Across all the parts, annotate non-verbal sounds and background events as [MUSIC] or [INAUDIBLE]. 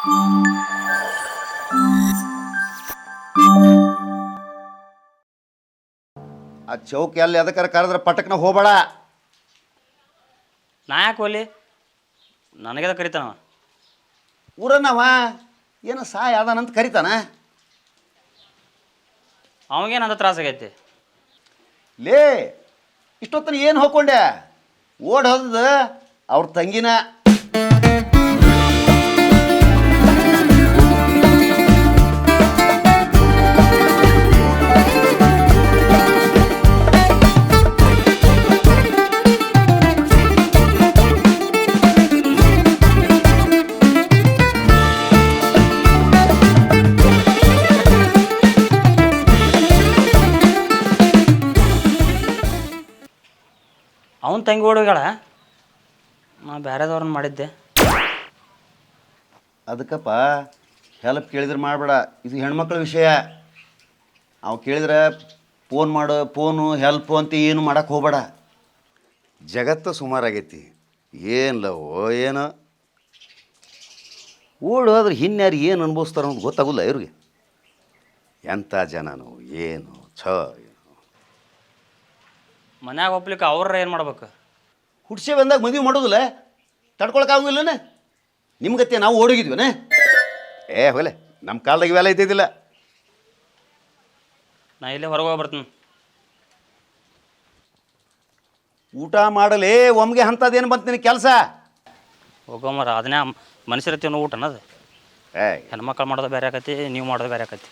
ಆ ಚೌಕ್ ಎಲ್ಲಿ ಅದಕ್ಕಾರ ಕರೆದ್ರೆ ಪಟಕ್ನ ಹೋಗಬೇಡ. ನಾ ಯಾಕೆ ಹೋಲಿ ನನಗೆ ಕರಿತಾನವ ಊರನ್ನವ ಏನೋ ಸಾಯ ಅದಾನಂತ ಕರಿತಾನ? ಅವಂಗೇನಂತ ಅಂತ ತ್ರಾಸ ಆಗೈತಿ? ಲೇ ಇಷ್ಟೊತ್ತನ ಏನು ಹೋಗ್ಕೊಂಡೆ ಓಡ್ ಹೋದ ಅವ್ರ ತಂಗಿನ. ಅವನ ತಂಗಿ ಓಡೋಗ್ಯಾಳ ನಾ ಬೇರೆದವ್ರನ್ನ ಮಾಡಿದ್ದೆ. ಅದಕ್ಕಪ್ಪ ಹೆಲ್ಪ್ ಕೇಳಿದ್ರೆ ಮಾಡಬೇಡ. ಇದು ಹೆಣ್ಮಕ್ಳ ವಿಷಯ. ಅವು ಕೇಳಿದ್ರೆ ಫೋನ್ ಮಾಡು ಫೋನು ಹೆಲ್ಪು ಅಂತ ಏನು ಮಾಡಕ್ಕೆ ಹೋಗಬೇಡ. ಜಗತ್ತು ಸುಮಾರಾಗೈತಿ. ಏನು ಲವೋ, ಏನು. ಓಡು, ಆದ್ರೆ ಹಿನ್ಯಾರು ಏನು ಅನ್ಭವಿಸ್ತಾರ ಅನ್ನೋದು ಗೊತ್ತಾಗಲ್ಲ ಇವ್ರಿಗೆ. ಎಂಥ ಜನನು, ಏನು, ಛ ಮನ್ಯಾಗ ಒಪ್ಲಿಕ್ಕೆ ಅವ್ರ ಏನು ಮಾಡ್ಬೇಕು? ಹುಡ್ಸೆ ಬಂದಾಗ ಮದುವೆ ಮಾಡೋದಿಲ್ಲ ತಡ್ಕೊಳಕ್ಕಾಗಿಲ್ಲನ ನಿಮ್ಗತ್ತೆ ನಾವು ಓಡೋಗಿದ್ವಿನ? ಏ ಹೋಗಲೆ ನಮ್ಮ ಕಾಲದಾಗ ಇವೆಲ್ಲ ಇದ್ದಿದ್ದಿಲ್ಲ. ನಾ ಇಲ್ಲೇ ಹೊರಗೆ ಹೋಗಿ ಬರ್ತೀನಿ. ಊಟ ಮಾಡಲೇ ಒಮ್ಗೆ ಅಂಥದ್ದೇನು ಬಂತು ನಿನಗೆ ಕೆಲಸ? ಹೋಗೋಮರ ಅದನ್ನೇ ಮನುಷ್ಯರ ತಿನ್ನೋ ಊಟ ಅನ್ನೋದು. ಏ. ಹೆಣ್ಮಕ್ಳು ಮಾಡೋದು ಬೇರೆ ಆಕತಿ ನೀವು ಮಾಡೋದು ಬೇರೆ ಆಕತಿ.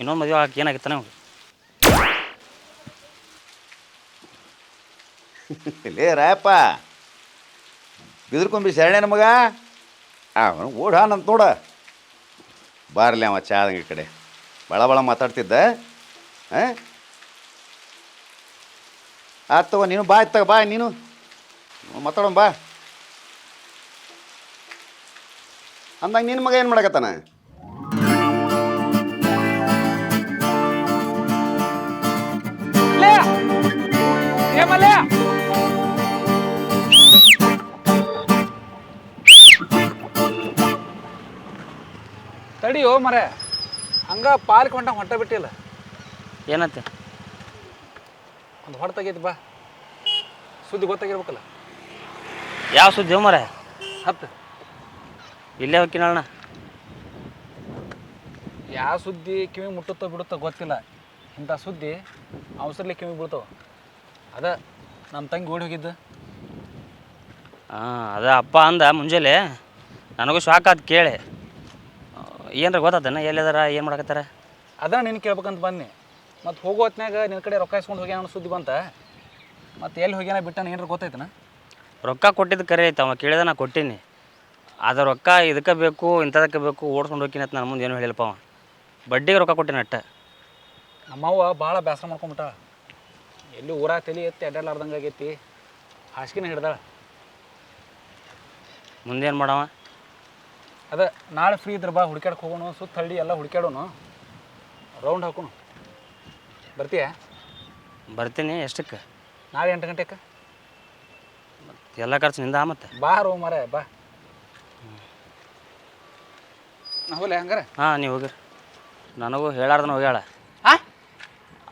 ಇನ್ನೊಂದು ಮದುವೆ ಆಗಕ್ಕೆ ಏನಾಗಿತ್ತು ನಾವು [LAUGHS] ಲೇ ರಾಯಪ್ಪ ಬಿದ್ರಕೊಂಬಿ ಶರಣೆ ಮಗ? ಅವನು ಓಡ ನಂತ ನೋಡ. ಬಾರ್ಲಿ ಅವ ಚಾದಂಗ ಈ ಕಡೆ. ಭಾಳ ಭಾಳ ಮಾತಾಡ್ತಿದ್ದ. ಹಾಂ? ಆತವ ನೀನು ಬಾ, ತಗ, ಬಾ, ನೀನು. ಮಾತಾಡೋಣ, ಬಾ. ಅಂದಾಗ ನಿನ್ನ ಮಗ ಏನು ಮಾಡಕತ್ತಾನ? ತಡಿಯೋ ಮರೆ. ಹಂಗ ಪಾರ್ಕ್ ಹೊಂಟ ಹೊಂಟ ಬಿಟ್ಟಿಲ್ಲ. ಏನಂತೆ ಒಂದು ಹೊಡೆ ತೆಗೀತು ಬಾ. ಸುದ್ದಿ ಗೊತ್ತಾಗಿರ್ಬೇಕಲ್ಲ. ಯಾವ ಸುದ್ದಿ ಮರೆ? ಹತ್ತು. ಇಲ್ಲೇ ಹೋಗಿನಣ್ಣ ಯಾವ ಸುದ್ದಿ ಕಿವಿ ಮುಟ್ಟುತ್ತೋ ಬಿಡುತ್ತೋ ಗೊತ್ತಿಲ್ಲ. ಇಂಥ ಸುದ್ದಿ ಅವಸರ್ಲಿ ಕಿವಿ ಬಿಡ್ತವ ಅದ ನಮ್ಮ ತಂಗಿ ಓಡಿ ಹೋಗಿದ್ದು. ಹಾಂ ಅದ ಅಪ್ಪ ಅಂದ ಮುಂಜಾನೆ. ನನಗೂ ಶಾಕ್ ಆದ್ ಕೇಳಿ. ಏನ್ರ ಗೊತ್ತಾತನ ಎಲ್ಲಿದಾರ ಏನು ಮಾಡಕತ್ತಾರ? ಅದ ನೀನು ಕೇಳ್ಬೇಕಂತ ಬನ್ನಿ. ಮತ್ತು ಹೋಗೋ ಹೊತ್ನ್ಯಾಗ ನಿನ್ನ ಕಡೆ ರೊಕ್ಕ ಇಸ್ಕೊಂಡು ಹೋಗ್ಯಾನ ಅನ್ನೋ ಸುದ್ದಿ ಬಂತ? ಮತ್ತು ಎಲ್ಲಿ ಹೋಗ್ಯಾನ ಬಿಟ್ಟಾನ ಏನಾರ ಗೊತ್ತಾಯ್ತನ ರೊಕ್ಕ ಕೊಟ್ಟಿದ್ದು ಕರೆ ಐತೆ ಅವ ಕೇಳಿದ ನಾ ಕೊಟ್ಟೀನಿ. ಅದು ರೊಕ್ಕ ಇದಕ್ಕೆ ಬೇಕು ಇಂಥದಕ್ಕೆ ಬೇಕು ಓಡಿಸ್ಕೊಂಡು ಹೋಗಿನ ಅಂತ ನನ್ನ ಮುಂದೆ ಏನು ಹೇಳಿಲ್ಲಪ್ಪ ಅವ. ಬಡ್ಡಿಗೆ ರೊಕ್ಕ ಕೊಟ್ಟಿನ ಅಟ್ಟ. ನಮ್ಮವ್ವ ಭಾಳ ಬೇಸರ ಮಾಡ್ಕೊಂಬಿಟ್ಟ ಎಲ್ಲಿ ಊರಾಗ ತಲೆ ಎತ್ತಿ ಅಡ್ಡಾಡ್ಲಾರ್ದಂಗೆ ಆಗೈತಿ. ಹಾಸಿಗೆನ ಹಿಡ್ದಾಳ. ಮುಂದೇನು ಮಾಡವ? ಅದ ನಾಳೆ ಫ್ರೀ ಇದ್ರ ಬಾ ಹುಡ್ಕ್ಯಾಡಕ್ಕೆ ಹೋಗೋಣ ಸುತ್ತ ಹಳ್ಳಿ ಎಲ್ಲ ಹುಡ್ಕ್ಯಾಡೋಣ ರೌಂಡ್ ಹಾಕೋಣ. ಬರ್ತೀಯಾ? ಬರ್ತೀನಿ ಎಷ್ಟಕ್ಕೆ? ನಾಳೆ ಎಂಟು ಗಂಟೆಗೆ ಎಲ್ಲ ಖರ್ಚು ನಿಂದ ಮತ್ತೆ? ಬಾ ರೋ ಮರ ಬಾ. ಹೋಲೆ ಹಂಗಾರೆ? ಹಾಂ ನೀವು ಹೋಗಿರಿ. ನನಗೂ ಹೇಳಾರ್ದನ ಹೋಗ್ಯಾಳ. ಹಾಂ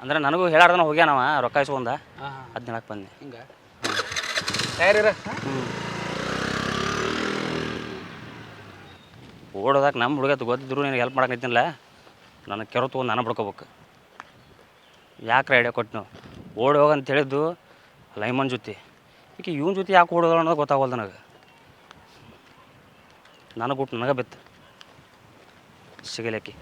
ಅಂದ್ರೆ ನನಗೂ ಹೇಳಾರ್ದನ ಹೋಗ್ಯಾನವ ರೊಕ್ಕ ಇಸ್ಕೊಂಡ. ಹಾಂ ಹಾಂ. ಅದು ಹೇಳಕ್ಕೆ ಬಂದೆ. ಹಿಂಗೆ? ತಯಾರಿರ ಹ್ಞೂ ಓಡೋದಕ್ಕೆ ನಮ್ಮ ಹುಡುಗತ್ತು ಗೊತ್ತಿದ್ರು ನಿನಗೆ ಹೆಲ್ಪ್ ಮಾಡಕ್ಕೆ ನಿಂತಿಲ್ಲ ನನಗೆ ಕೆರೆ ತೊಗೊಂಡು ನಾನು ಬಿಡ್ಕೋಬೇಕು. ಯಾಕೆ ಐಡಿಯಾ ಕೊಟ್ಟು ನಾವು ಓಡಿ ಹೋಗಂತ ಹೇಳಿದ್ದು ಲೈಮನ್ ಜೊತೆ ಈಗ ಇವನ ಜೊತೆ ಯಾಕೆ ಓಡೋದ ಅನ್ನೋದು ಗೊತ್ತಾಗೋಲ್ದು ನನಗೆ. ನನಗೆ ಬಿಟ್ಟು ನನಗೆ ಬಿತ್ತು. ಸಿಗಲಿಕ್ಕೆ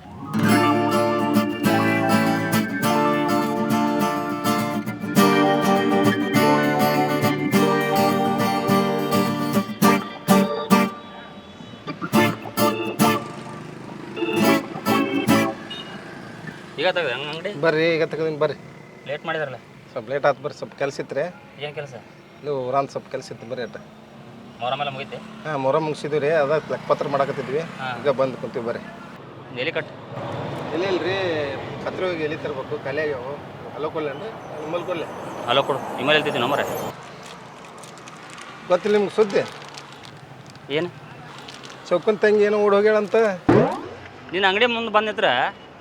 ಈಗ ತೆಗ್ದು ಹಂಗೆ ಅಂಗಡಿ? ಬರ್ರಿ ಈಗ ತೆಗೆದಿನಿ ಬರ್ರಿ. ಲೇಟ್ ಮಾಡಿದಾರಲ್ಲ? ಸ್ವಲ್ಪ ಲೇಟ್ ಆತು ಬರ್ರಿ ಸ್ವಲ್ಪ ಕೆಲಸ ಇತ್ತು ರೀ ಏನು ಕೆಲಸ? ನೀವು ಊರಾನ್ ಸ್ವಲ್ಪ ಕೆಲಸ ಇತ್ತು ಬರ್ರಿ ಅಟ್ಟ. ಮೊರ ಮೇಲೆ ಮುಗಿತೆ ಹಾಂ ಮೊರ ಮುಗಿಸಿದ್ವಿ ರೀ ಅದ ಲೆಕ್ಕಪತ್ರ ಮಾಡಕತ್ತಿದ್ವಿ. ಈಗ ಬಂದು ಕುಂತೀವಿ ಬರ್ರಿ. ಎಲ್ಲಿ ಕಟ್. ಇಲ್ಲ ಇಲ್ಲ ರೀ ಕತ್ರಿ ಹೋಗಿ ಎಲ್ಲಿ ತರ್ಬೇಕು ಖಾಲಿ ಆಗ್ಯಾವ. ಅಲ್ಲೋ ಕೊಲ್ಲೇನ್ರಿ ನಿಮ್ಮಲ್ಲಿ ಕೊಲ್ಲೆ ಹಲೋ ಕೊಡು ನಿಮ್ಮಲ್ಲಿ ಹೇಳ್ತಿದ್ದೆ ನಮ್ಮರೆ ಗೊತ್ತಿಲ್ಲ ನಿಮ್ಗೆ ಸುದ್ದಿ? ಏನು? ಚೌಕನ್ ತಂಗಿ ಏನೋ ಓಡ್ ಹೋಗ್ಯಾಳಂತ? ನಿನ್ನ ಅಂಗಡಿ ಮುಂದೆ ಬಂದು ನಿಂತ್ರ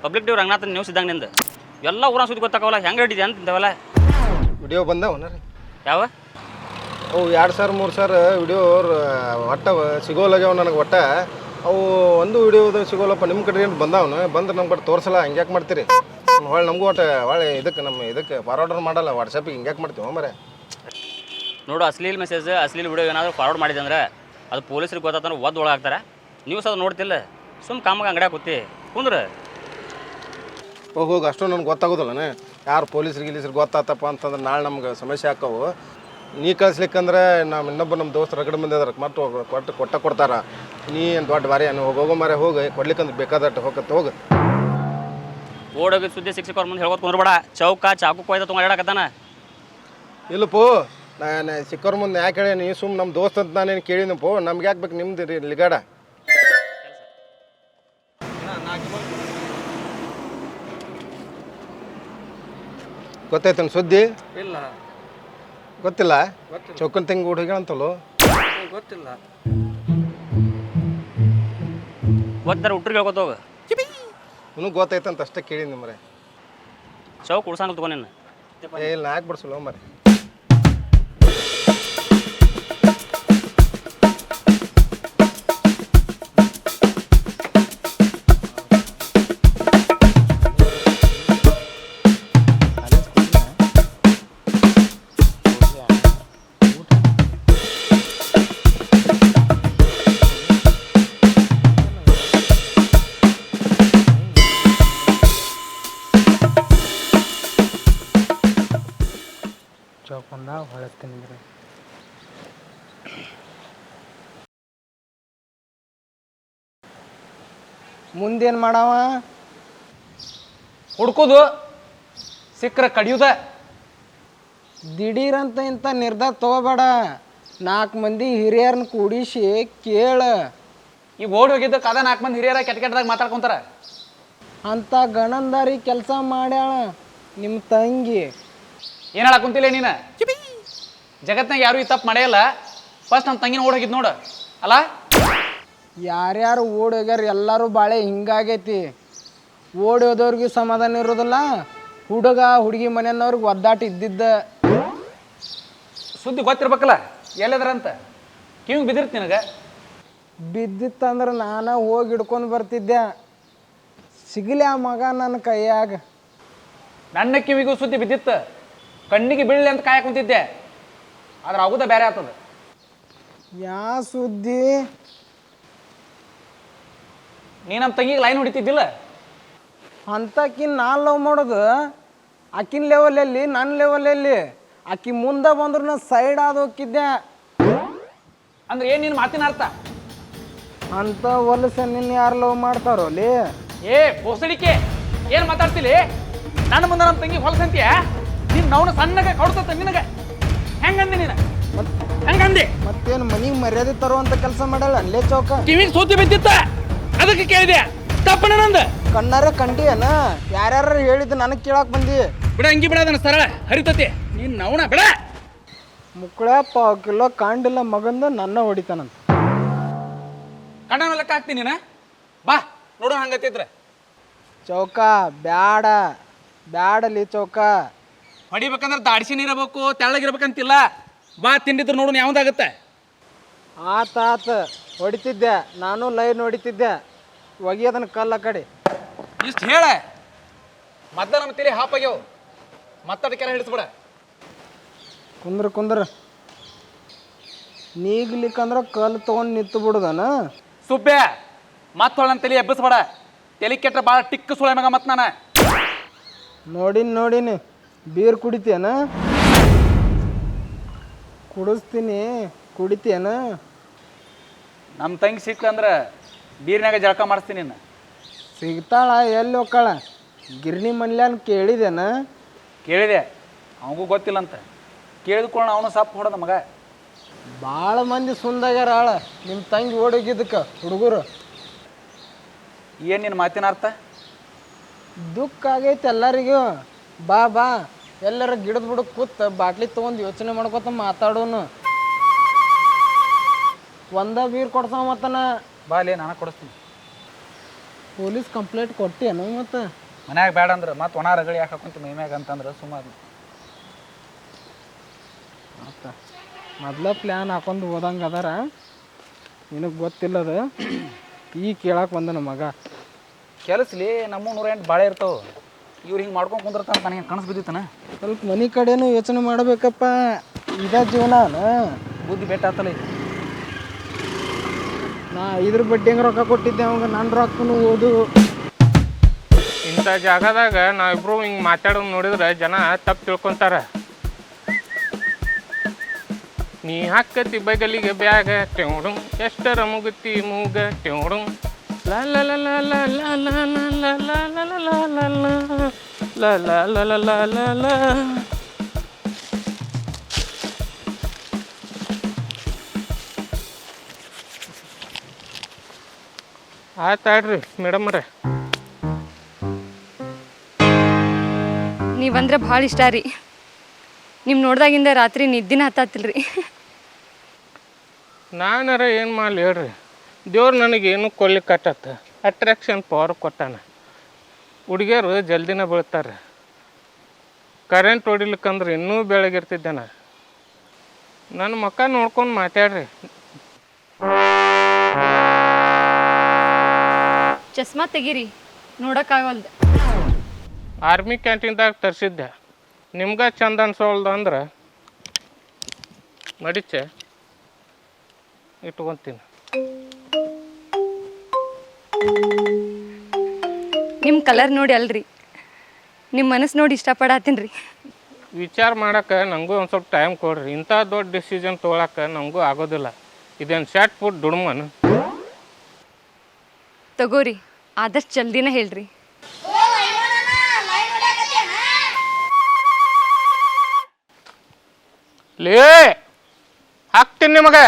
ಪಬ್ಲಿಕ್ ಟಿವಿ ರಂಗನಾಥ್ ನ್ಯೂಸ್ ಇದ್ದಂಗೆ ನಿಂದು. ಎಲ್ಲ ಊರ ಸುದ್ದಿ ಗೊತ್ತಾಗವಲ್ಲ ಹೆಂಗೆ ಹಿಡಿದೆ ಅಂತಿಂದವಲ್ಲ ವಿಡಿಯೋ ಬಂದವನ ರೀ ಯಾವ? ಅವು ಎರಡು ಸಾವಿರ ಮೂರು ಸಾವಿರ ವಿಡಿಯೋ ಒಟ್ಟ ಸಿಗೋಲಾಗ್ಯಾವ ನನಗೆ ಒಟ್ಟ. ಅವು ಒಂದು ವಿಡಿಯೋದ ಸಿಗೋಲ್ಲಪ್ಪ ನಿಮ್ಮ ಕಡೆ ಏನು ಬಂದವನು ಬಂದ್ರೆ ನಮ್ಮ ಕಡೆ ತೋರಿಸಲ್ಲ ಹಂಗ್ಯಾಕೆ ಮಾಡ್ತೀರಿ? ಹೊಳ್ಳಿ ನಮಗೂ ಒಟ್ಟು ಹೊಳ್ಳಿ ಇದಕ್ಕೆ ನಮ್ಮ ಇದಕ್ಕೆ ಫಾರ್ವರ್ಡರ್ ಮಾಡಲ್ಲ ವಾಟ್ಸಪ್ಪಿಗೆ ಹಿಂಗ್ಯಾಕೆ ಮಾಡ್ತೀವಿ ಮರೆ ನೋಡು ಅಶ್ಲೀಲ್ ಮೆಸೇಜ್ ಅಶ್ಲೀಲ್ ವಿಡಿಯೋ ಏನಾದರೂ ಫಾರ್ವರ್ಡ್ ಮಾಡಿದೆ ಅಂದ್ರೆ ಅದು ಪೊಲೀಸರಿಗೆ ಗೊತ್ತಾತಂದ್ರೆ ಒದ್ದು ಒಳಗಾಗ್ತಾರೆ. ನ್ಯೂಸ್ ಅದು ನೋಡ್ತಿಲ್ಲ. ಸುಮ್ಮ ಕಾಮಗೆ ಅಂಗಡಿಯಾಗ ಕೂತಿ ಕುಂದ್ರೆ. ಹೋಗಿ ಹೋಗಿ ಅಷ್ಟು ನನಗೆ ಗೊತ್ತಾಗೋದಿಲ್ಲನೇ. ಯಾರು ಪೊಲೀಸ್ರಿಗೆ ಗಿಲೀಸ್ರಿಗೆ ಗೊತ್ತಾತಪ್ಪ ಅಂತಂದ್ರೆ ನಾಳೆ ನಮ್ಗೆ ಸಮಸ್ಯೆ ಹಾಕವು. ನೀ ಕಳಿಸ್ಲಿಕ್ಕಂದ್ರೆ ನಮ್ಮ ಇನ್ನೊಬ್ಬ ನಮ್ಮ ದೋಸ್ತ ರಗಡೆ ಮುಂದೆ ಇದಾರೆ ಮತ್ತೆ ಹೋಗ್- ಕೊಟ್ಟು ಕೊಟ್ಟ ಕೊಡ್ತಾರ. ನೀ ಏನು ದೊಡ್ಡ ಬಾರಿ ಏನು ಹೋಗಿ ಹೋಗೋ ಮಾರೆ ಹೋಗಿ ಕೊಡ್ಲಿಕ್ಕಂದ್ರೆ ಬೇಕಾದಟ್ಟು ಹೋಗತ್ತೆ ಹೋಗಿ. ಓಡೋಗಿ ಸುದ್ದಿ ಶಿಕ್ಷಕರ ಮುಂದೆ ಹೇಳ್ಕೊತ ಕುಂದ್ರಬೇಡ. ಚೌಕ ಚಾಕು ಕೊಯ್ದ ಹೇಳಕತ್ತಾನ ಇಲ್ಲಪ್ಪು ನಾನು ಸಿಕ್ಕವ್ರ ಮುಂದೆ ಯಾಕೆ ಹೇಳಿ ನೀ ಸುಮ್ಮ ನಮ್ಮ ದೋಸ್ತ ಅಂತ ನಾನೇನು ಕೇಳಿನಪ್ಪೋ ನಮ್ಗೆ ಯಾಕೆ ಬೇಕು ನಿಮ್ದು ರೀ ಲಿಗಾಡ ಗೊತ್ತಾಯ್ತನ ಸುದ್ದಿ? ಇಲ್ಲ. ಗೊತ್ತಿಲ್ಲ? ಚೌಕನ್ ತೆಂಗಿ ಹುಡುಗ ಅಂತಲ್ಲೋ ಗೊತ್ತಿಲ್ಲ. ಗೊತ್ತಾರ ಹುಟ್ರಿಗೆ ಹೇಳ್ಕೊತ ಹೋಗ. ನಿನಗೆ ಗೊತ್ತಾಯ್ತಂತ ಅಷ್ಟೇ ಕೇಳಿ ಮರೆ. ಚೌಕ್ ಉಡ್ಸಂಗ್ ತಗೋ ನಿನ್ನ. ಏ ಇಲ್ಲ ನಾ ಯಾಕೆ ಮರೆ? ಮುಂದೇನು ಮಾಡವ? ಹುಡ್ಕೋದು. ಸಿಕ್ಕರೆ ಕಡಿಯುದ. ದಿಢೀರಂತ ಇಂಥ ನಿರ್ಧಾರ ತಗೋಬೇಡ. ನಾಲ್ಕು ಮಂದಿ ಹಿರಿಯರನ್ನ ಕೂಡಿಸಿ ಕೇಳ. ಈಗ ಓಡಿ ಹೋಗಿದ್ದ ಕದ ನಾಲ್ಕು ಮಂದಿ ಹಿರಿಯರ ಕೆಟ್ಟ ಕೆಟ್ಟದಾಗ ಮಾತಾಡ್ಕೊಂತಾರ? ಅಂತ ಗಣಂದಾರಿ ಕೆಲಸ ಮಾಡ್ಯಾಳ ನಿಮ್ಮ ತಂಗಿ. ಏನು ಹೇಳಕ್ ಕುಂತಿಲ್ಲ ನೀನು? ಜಗತ್ನಾಗ ಯಾರು ಈ ತಪ್ಪು ನಡೆಯಲ್ಲ ಫಸ್ಟ್ ನಮ್ಮ ತಂಗಿನ ಓಡೋಗಿದ್ ನೋಡು. ಅಲ್ಲ ಯಾರ್ಯಾರು ಓಡೋಗ್ಯಾರ ಎಲ್ಲರೂ ಬಾಳೆ ಹಿಂಗಾಗೈತಿ. ಓಡಿ ಹೋದವ್ರಿಗೆ ಸಮಾಧಾನ ಇರೋದಿಲ್ಲ ಹುಡುಗ ಹುಡುಗಿ ಮನೆಯವ್ರಿಗೆ ಒದ್ದಾಟ ಇದ್ದಿದ್ದ. ಸುದ್ದಿ ಗೊತ್ತಿರ್ಬೇಕಲ್ಲ ಎಲ್ಲದ್ರಂತ? ಕಿವಿಗೆ ಬಿದ್ದಿರ್ತಿ ನಿನಗೆ? ಬಿದ್ದಿತ್ತಂದ್ರೆ ನಾನು ಹೋಗಿ ಹಿಡ್ಕೊಂಡು ಬರ್ತಿದ್ದೆ. ಸಿಗಲಿ ಆ ಮಗ ನನ್ನ ಕೈಯಾಗ? ನನ್ನ ಕಿವಿಗೂ ಸುದ್ದಿ ಬಿದ್ದಿತ್ತು ಕಣ್ಣಿಗೆ ಬೀಳಲಿ ಅಂತ ಕಾಯಕ್ ಕುಂತಿದ್ದೆ. ಆದ್ರೆ ಆಗುದ ಬೇರೆ ಆಗ್ತದೆ. ಯಾ ಸುದ್ದಿ? ನೀ ನಮ್ಮ ತಂಗಿಗೆ ಲೈನ್ ಹೊಡಿತಿದ್ದಿಲ್ಲ? ಅಂಥಕಿನ್ ನಾನು ಲವ್ ಮಾಡೋದು ಆಕಿನ ಲೆವೆಲಲ್ಲಿ ನನ್ನ ಲೆವೆಲಲ್ಲಿ ಅಕ್ಕಿ ಮುಂದೆ ಬಂದ್ರು ನಾನು ಸೈಡ್ ಆದ ಹೋಗಿದ್ದೆ ಅಂದ್ರೆ ಏನು ನಿನ್ನ ಮಾತಿನ ಅರ್ಥ? ಅಂಥ ಹೊಲಸ ನಿನ್ನ ಯಾರು ಲವ್ ಮಾಡ್ತಾರೋ ಅಲ್ಲಿ? ಏ ಬೋಸಡಿಕೆ ಏನು ಮಾತಾಡ್ತಿಲಿ? ನನ್ನ ಮುಂದೆ ನಮ್ಮ ತಂಗಿ ಹೊಲಸಂತೀಯ ನೀನು ನವನ ಸಣ್ಣಗೆ ಕೊಡ್ತತ್ತ ನಿನಗೆ. ಹೆಂಗಂದಿ ನೀನು? ಹೆಂಗಂದಿ? ಮತ್ತೇನು ಮನಿಗೆ ಮರ್ಯಾದೆ ತರುವಂಥ ಕೆಲಸ ಮಾಡಲ್ಲ ಅಲ್ಲೇ ಚೌಕ? ಕಿವಿಗೆ ಸೂತಿ ಬಿದ್ದಿತ್ತ? ಅದಕ್ಕೆ ಕೇಳಿದೆ. ತಪ್ಪನ ನಂದು. ಕಣ್ಣಾರ ಕಂಡಿಯನ? ಯಾರ್ಯಾರು ಹೇಳಿದ್ದು ನನಗೆ ಕೇಳೋಕೆ ಬಂದಿ? ಬಿಡ ಅಂಗಿ ಬಿಡ ಅದನ್ನ ಸರಳ. ಹರಿತತಿ. ನೀನ್ ನೌಣ ಬಿಡ. ಮುಕ್ಕಳ ಪಾವು ಕಿಲೋ ಕಾಂಡಿಲ್ಲ ಮಗಂದು ನನ್ನ ಹೊಡಿತಾನಂತ. ಕಣ್ಣನ ಲೆಕ್ಕ ಹಾಕ್ತೀನಿ ನೀನು. ಬಾ ನೋಡು ಹಂಗತ್ತಿದ್ರೆ ಚೌಕ ಬ್ಯಾಡ. ಬ್ಯಾಡಲಿ ಚೌಕ. ಹೊಡಿಬೇಕಂದ್ರೆ ದಾಡ್ಸಿನ ಇರಬೇಕು ತೆಳ್ಳಗಿರ್ಬೇಕಂತಿಲ್ಲ. ಬಾ ತಿಂಡಿದ್ರು ನೋಡು ಯಾವ್ದಾಗತ್ತೆ. ಆತ ಆತ. ಹೊಡಿತಿದ್ದೆ. ನಾನು ಲೈನ್ ಹೊಡಿತಿದ್ದೆ. ಒಗಿಯೋದನ್ನ ಕಲ್ಲ ಕಡೆ. ಇಷ್ಟು ಹೇಳ. ಮತ್ತೆ ನಮ್ಮ ತಲೆ ಹಾಪಾಗ್ಯವು ಮತ್ತದಕ್ಕೆಲ್ಲ ಹಿಡಿಸ್ಬಿಡ. ಕುಂದ್ರ ಕುಂದ್ರ. ನೀಗ್ಲಿಕ್ಕಂದ್ರ ಕಲ್ಲು ತೊಗೊಂಡು ನಿಂತು ಬಿಡುದನ? ಸುಬ್ಬೆ ಮತ್ತೆ ನನ್ನ ತಲೆ ಎಬ್ಬಿಸ್ಬೇಡ. ತಲೆ ಕೆಟ್ಟ ಭಾಳ ಟಿಕ್ಕ ಸುಳೆ ಮಗ ಮತ್ತೆ ನಾನು. ನೋಡಿನಿ ನೋಡಿನಿ ಬೀರ್ ಕುಡಿತೇನ? ಕುಡಿಸ್ತೀನಿ ಕುಡಿತೇನ? ನಮ್ಮ ತಂಗಿ ಸಿಕ್ಲಂದ್ರೆ ಬೀರ್ನಾಗ ಜಳಕ ಮಾಡಿಸ್ತೀನಿ ನಿನ್ನ. ಸಿಗ್ತಾಳ ಎಲ್ಲಿ ಹೋಗ್ತಾಳ ಗಿರಣಿ ಮನ್ಲ್ಯಾನ್ ಕೇಳಿದೇನ? ಕೇಳಿದೆ. ಅವನಿಗೂ ಗೊತ್ತಿಲ್ಲ ಅಂತ ಕೇಳಿದ್ಕೊಳ್ಳ ಅವನು ಸಾಪ್ ಹೊಡೆದ ಮಗ. ಭಾಳ ಮಂದಿ ಸುಂದಾಗ್ಯಾರ ಆಳ. ನಿಮ್ಮ ತಂಗಿ ಓಡೋಗಿದ್ದಕ್ಕೆ ಹುಡುಗರು. ಏನು ನಿನ್ನ ಮಾತಿನ ಅರ್ಥ? ದುಃಖ ಆಗೈತೆ ಎಲ್ಲರಿಗೂ. ಬಾ ಬಾ. ಎಲ್ಲರ ಗಿಡದ ಬುಡಕ್ಕೆ ಕೂತ್ ಬಾಟ್ಲಿ ತೊಗೊಂಡು ಯೋಚನೆ ಮಾಡ್ಕೊತ ಮಾತಾಡೋನು. ಒಂದ ಬೀರ್ ಕೊಡ್ತಾವ ಮತ್ತನ. ಬಾ ಲೇ ನಾನು ಕೊಡಿಸ್ತೀನಿ. ಪೊಲೀಸ್ ಕಂಪ್ಲೇಂಟ್ ಕೊಟ್ಟೇನು ಮತ್ತು? ಮನ್ಯಾಗ ಬೇಡ ಅಂದ್ರೆ ಮತ್ತೆ ಒಣ ರಗಳಿ ಯಾಕೆ ಹಾಕೊಂತ ಮೈ ಮ್ಯಾಗ ಅಂತಂದ್ರೆ ಸುಮಾರು ಮೊದ್ಲ ಪ್ಲ್ಯಾನ್ ಹಾಕೊಂಡು ಹೋದಂಗೆ ಅದಾರ. ನಿನಗೆ ಗೊತ್ತಿಲ್ಲದ? ಈ ಕೇಳಕ್ಕೆ ಬಂದ ನಮ್ಮ ಮಗ. ಕೆಲಸಲಿ ನಮ್ಮ ನೂರ ಎಂಟು ಭಾಳ ಇರ್ತಾವ. ಇವ್ರು ಹಿಂಗೆ ಮಾಡ್ಕೊಂಡು ಕುಂದಿರ್ತಾನೆ ನನಗೆ ಕನಸು ಬಿದ್ದಿತ್ತಾನ? ಸ್ವಲ್ಪ ಮನೆ ಕಡೆನೂ ಯೋಚನೆ ಮಾಡಬೇಕಪ್ಪ. ಇದ ಜೀವನ ಬುದ್ಧಿ ಬೆಟ್ಟ ಆತಲ್ಲ ಈಗ ನಾ ಇದ್ರ ಬಡ್ಡಿ ರೊಕ್ಕ ಕೊಟ್ಟಿದ್ದೆ ಅವಾಗ ನನ್ನ ರೊಕ್ಕನು ಓದು ಇಂಥ ಜಾಗದಾಗ ನಾವಿಬ್ರು ಹಿಂಗೆ ಮಾತಾಡೋದು ನೋಡಿದ್ರೆ ಜನ ತಪ್ಪು ತಿಳ್ಕೊಂತಾರ ನೀ ಹಾಕತಿ ಬಗಲಿಗೆ ಬ್ಯಾಗ ಟೆವಡು ಎಷ್ಟರ ಮುಗುತಿ ಮೂಗ ಟೆವಡು ಲಾ ಆಯ್ತು ಆಡ್ರಿ ಮೇಡಮ್ರೆ ನೀವಂದ್ರೆ ಭಾಳ ಇಷ್ಟ ರೀ. ನಿಮ್ ನೋಡ್ದಾಗಿಂದ ರಾತ್ರಿ ನಿದ್ದಿನ ಹತ್ತಿಲ್ರಿ ನಾನಾರ ಏನು ಮಾಡಲಿ ಹೇಳ್ರಿ ದೇವ್ರು ಏನು ಕೊಲ್ಲಿ ಕಟ್ಟತ್ತ ಅಟ್ರಾಕ್ಷನ್ ಪವರ್ ಕೊಟ್ಟಾನ. ಹುಡುಗಿಯರು ಜಲ್ದಿನ ಬೀಳ್ತಾರೆ ಕರೆಂಟ್ ಹೊಡಿಲಿಕ್ಕಂದ್ರೆ ಇನ್ನೂ ಬೆಳಗಿರ್ತಿದ್ದಾನ. ನನ್ನ ಮಕ್ಕ ನೋಡ್ಕೊಂಡು ಮಾತಾಡ್ರಿ. ಚಸ್ಮಾ ತೆಗೀರಿ ನೋಡೋಕ್ಕಾಗಲ್ದು. ಆರ್ಮಿ ಕ್ಯಾಂಟೀನ್ದಾಗ ತರಿಸಿದ್ದೆ. ನಿಮ್ಗೆ ಚಂದ ಅನ್ಸೋಲ್ದು ಅಂದ್ರೆ ನಡಿಚೆ. ಇಟ್ಕೊತೀನಿ. ನಿಮ್ಮ ಕಲರ್ ನೋಡಿ ಅಲ್ರಿ. ನಿಮ್ಮ ಮನಸ್ಸು ನೋಡಿ ಇಷ್ಟಪಡತ್ತೀನಿ ರೀ. ವಿಚಾರ ಮಾಡಕ್ಕೆ ನನಗೂ ಒಂದು ಸ್ವಲ್ಪ ಟೈಮ್ ಕೊಡ್ರಿ. ಇಂಥ ದೊಡ್ಡ ಡಿಸಿಷನ್ ತೊಗೊಳಕ್ಕೆ ನನಗೂ ಆಗೋದಿಲ್ಲ. ಇದೇನು ಶಾರ್ಟ್ ಫುಟ್ ದುಡ್ಮನ್ ತಗೋರಿ. ಆದಷ್ಟು ಜಲ್ದಿನ ಹೇಳ್ರಿ ಲೇ ಹಾಕ್ತೀನಿ ನಿಮಗೆ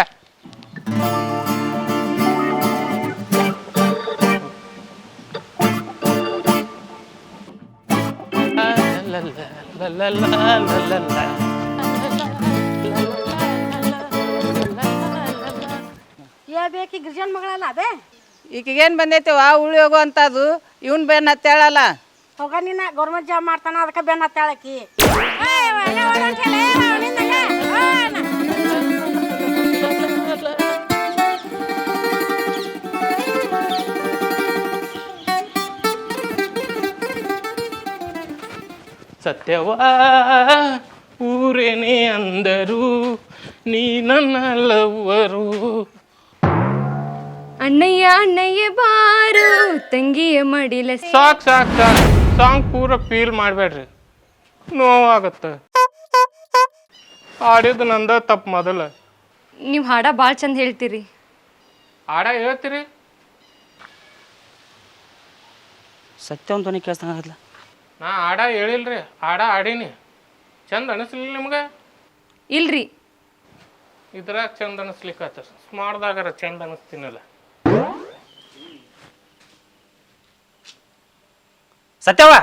ಏ ಬೇಕಿ ಗಿರ್ಜನ್ ಮಗಳಲ್ಲ ಅದೇ ಈಕಿಗೇನು ಬಂದೈತಿ ವಾ ಉಳಿ ಹೋಗು ಅಂತದು. ಇವನ್ ಬೆನ್ ಹತ್ತೇಳಲ್ಲ ಹೋಗ ನಿನ್ನ ಗೌರ್ಮೆಂಟ್ ಜಾಬ್ ಮಾಡ್ತಾನ ಅದಕ್ಕೆ ಬೆನ್ನ ಹತ್ತಾಳಕಿ ಸತ್ಯವಾ ಊರೇನೇ ಅಂದರು ನೀ ನನ್ನ ಲವ್ವರು. ಅಣ್ಣಯ್ಯ ಅಣ್ಣಯ್ಯ ಬಾರು. ತಂಗಿಯ ಮಡಿಲ ಸಾಕ್ ಸಾಕ್ ಸಾಕ್. ಸಾಂಗ್ ಪೂರ ಫೀಲ್ ಮಾಡಬೇಡ್ರಿ. ನೋವಾಗತ್ತೆ. ಆಡಿದ ನಂದ ತಪ್ಪು ಮೊದಲ. ನೀವು ಹಾಡ ಭಾಳ ಚಂದ ಹೇಳ್ತೀರಿ. ಹಾಡ ಹೇಳ್ತೀರಿ? ಸತ್ಯ ಒಂದು ಧ್ವನಿ ಕೇಳಿಸ್ದಂಗಾಗಲ್ಲ ನಾ ಹಾಡ ಹೇಳಿಲ್ರಿ. ಆಡ ಆಡೀನಿ ಚಂದ ಅನಿಸ್ಲಿಲ್ಲ ನಿಮ್ಗೆ? ಇಲ್ರಿ. ಇದ್ರಾಗ ಚಂದ ಅನಿಸ್ಲಿಕ್ಕೆ ಸ್ಮಾರ್ಟ್ದಾಗಾರ ಚಂದ ಅನಿಸ್ತೀನಲ್ಲ. సత్యవా